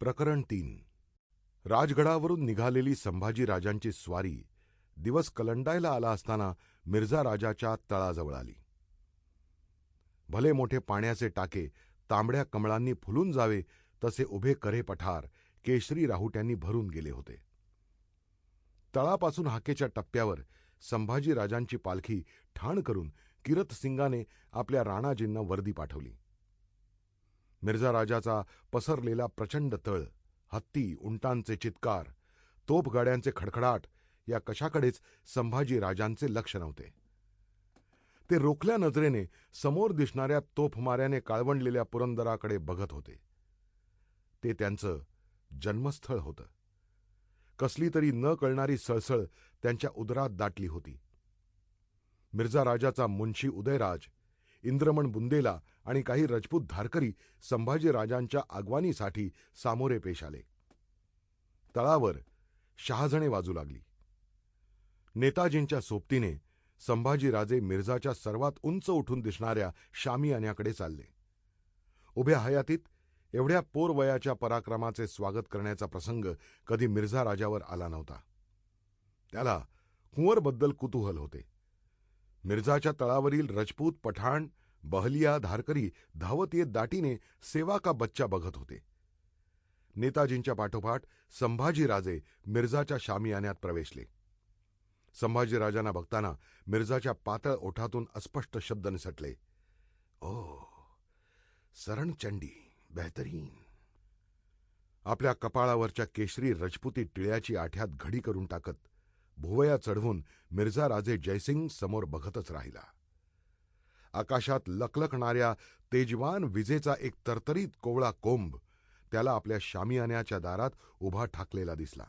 प्रकरण तीन. राजगडावरून निघालेली संभाजी राजांची स्वारी दिवस कलंडायला आला असताना मिर्झा राजाच्या तळाजवळ आली. भले मोठे पाण्याचे टाके तांबड्या कमळांनी फुलून जावे तसे उभे करे पठार केशरी राहुट्यांनी भरून गेले होते. तळापासून हाकेच्या टप्प्यावर संभाजी राजांची पालखी ठाण करून किरतसिंगाने आपल्या राणाजींना वर्दी पाठवली. मिर्झा राजाचा पसरलेला प्रचंड तळ हत्ती उंटांचे चित्कार तोपगाड्यांचे खडखडाट या कशाकडेच संभाजी राजांचे लक्ष नव्हते. ते रोखल्या नजरेने समोर दिसणाऱ्या तोफमाऱ्याने काळवंडलेल्या पुरंदराकडे बघत होते. ते त्यांचं जन्मस्थळ होतं. कसली तरी न कळणारी सळसळ त्यांच्या उदरात दाटली होती. मिर्झा राजाचा मुन्शी उदयराज इंद्रमण बुंदेला आणि काही रजपूत धारकरी संभाजीराजांच्या आगवानीसाठी सामोरे पेश आले. तळावर शहाजणे वाजू लागली. नेताजींच्या सोबतीने संभाजीराजे मिर्झाच्या सर्वात उंच उठून दिसणाऱ्या शामियान्याकडे चालले. उभ्या हयातीत एवढ्या पोरवयाच्या पराक्रमाचे स्वागत करण्याचा प्रसंग कधी मिर्झा राजावर आला नव्हता. त्याला कुंवरबद्दल कुतूहल होते. मिर्झाच्या तळावरील रजपूत पठाण बहलिया धारकरी धावत येत दाटीने सेवा का बच्चा बघत होते. नेताजींच्या पाठोपाठ संभाजीराजे मिर्झाच्या शामियान्यात प्रवेशले. संभाजीराजांना बघताना मिर्झाच्या पातळ ओठातून अस्पष्ट शब्द निसटले. ओ सरणचंडी बेहतरीन. आपल्या कपाळावरच्या केशरी रजपुती टिळ्याची आठ्यात घडी करून टाकत भुवया चढवून मिर्झा राजे जयसिंग समोर बघतच राहिला. आकाशात लकलकणाऱ्या तेजवान विजेचा एक तरतरीत कोवळा कोंब त्याला आपल्या शामियान्याच्या दारात उभा ठाकलेला दिसला.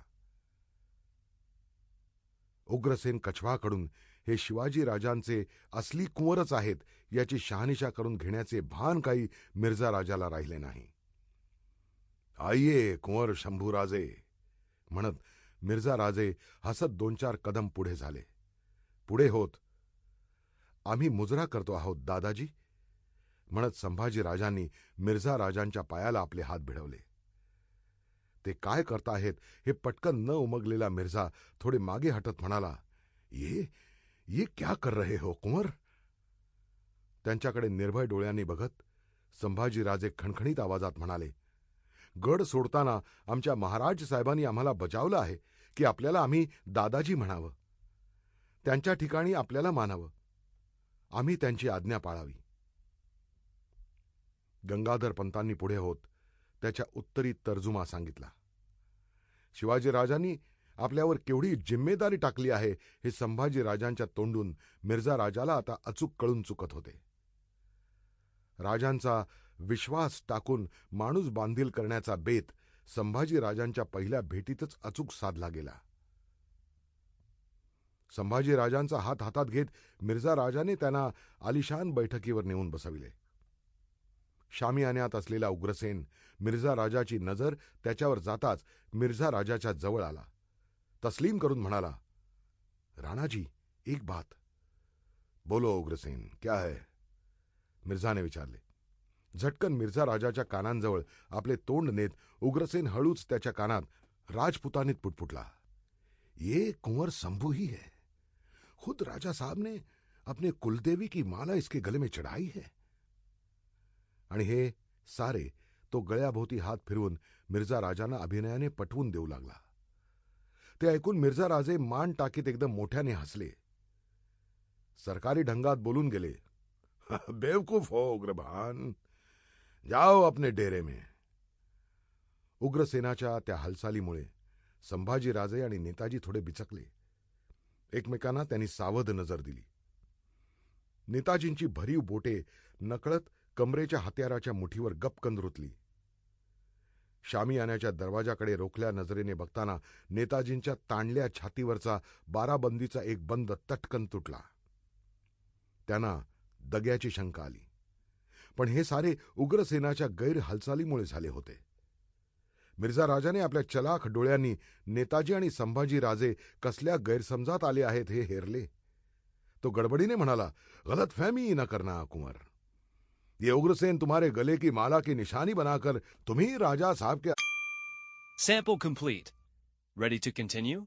उग्रसेन कछवाकडून हे शिवाजी राजांचे असली कुंवरच आहेत याची शहानिशा करून घेण्याचे भान काही मिर्झा राजाला राहिले नाही. आईये कुंवर शंभूराजे म्हणत मिर्झा राजे हसत दोन चार कदम पुढे झाले. पुढे होत. आम्ही मुजरा करतो आहोत दादाजी. म्हणत संभाजी राजांनी मिर्झा राजांच्या पायाला आपले हात भिडवले. ते काय करताहेत हे पटकन न उमगलेला मिर्झा थोडे मागे हटत म्हणाला ये ये क्या कर रहे हो कुंवर? त्यांच्याकडे निर्भय डोळ्यांनी बघत संभाजीराजे खणखणीत आवाजात म्हणाले गड सोडताना आमच्या महाराज साहेबांनी आम्हाला बजावलं आहे की आपल्याला आम्ही दादाजी म्हणावं. त्यांच्या ठिकाणी आपल्याला मानावं. आम्ही त्यांची आज्ञा पाळावी. गंगाधर पंतांनी पुढे होत त्याच्या उत्तरी तर्जुमा सांगितला. शिवाजीराजांनी आपल्यावर केवढी जिम्मेदारी टाकली आहे हे संभाजी राजांच्या तोंडून मिर्झा राजाला आता अचूक कळून चुकत होते. राजांचा विश्वास टाकून माणूस बांधील करण्याचा बेत संभाजी राजांच्या पहिल्या भेटीतच अचूक साधला गेला. संभाजी राजांचा हात हातात घेत मिर्झा राजाने त्यांना आलिशान बैठकीवर नेऊन बसविले. शामियान्यात असलेला उग्रसेन मिर्झा राजाची नजर त्याच्यावर जाताच मिर्झा राजाच्या जवळ आला. तस्लीम करून म्हणाला राणाजी एक बात. बोलो उग्रसेन क्या है? मिर्झाने विचारले. झटकन मिर्झा राजाच्या कानांजवळ आपले तोंड नेत उग्रसेन हळूच त्याच्या कानात राजपुतानीत पुटपुटला. ये कुंवर संभू ही है. खुद राजा साहब ने अपने कुलदेवी की माला इसके गले में चढ़ाई है. आणि हे सारे तो गळ्याभोवती हात फिरवून मिर्झा राजांना अभिनयाने पटवून देऊ लागला. ते ऐकून मिर्झा राजे मान टाकीत एकदम मोठ्याने हसले. सरकारी ढंगात बोलून गेले बेवकूफ हो उग्रभान जाओ अपने डेरे में। उग्रसेनाच्या त्या हालचालीमुळे संभाजीराजे आणि नेताजी थोडे बिचकले. एकमेकांना त्यांनी सावध नजर दिली. नेताजींची भरीव बोटे नकळत कमरेच्या हत्याराच्या मुठीवर गपकन रुतली. शामियान्याच्या दरवाजाकडे रोखल्या नजरेने बघताना नेताजींच्या ताणल्या छातीवरचा बाराबंदीचा एक बंद तटकन तुटला. त्यांना दग्याची शंका आली. पण हे सारे उग्रसेनाच्या गैर हालचालीमुळे झाले होते. मिर्झा राजाने आपल्या चलाख डोळ्यांनी नेताजी आणि संभाजी राजे कसल्या गैरसमजात आले आहेत हे हेरले. तो गडबडीने म्हणाला गलत फहमी न करना कुंवर. ये उग्रसेन तुम्हारे गले की माला की निशानी बनाकर तुम्ही राजा साहब के Sample complete ready to continue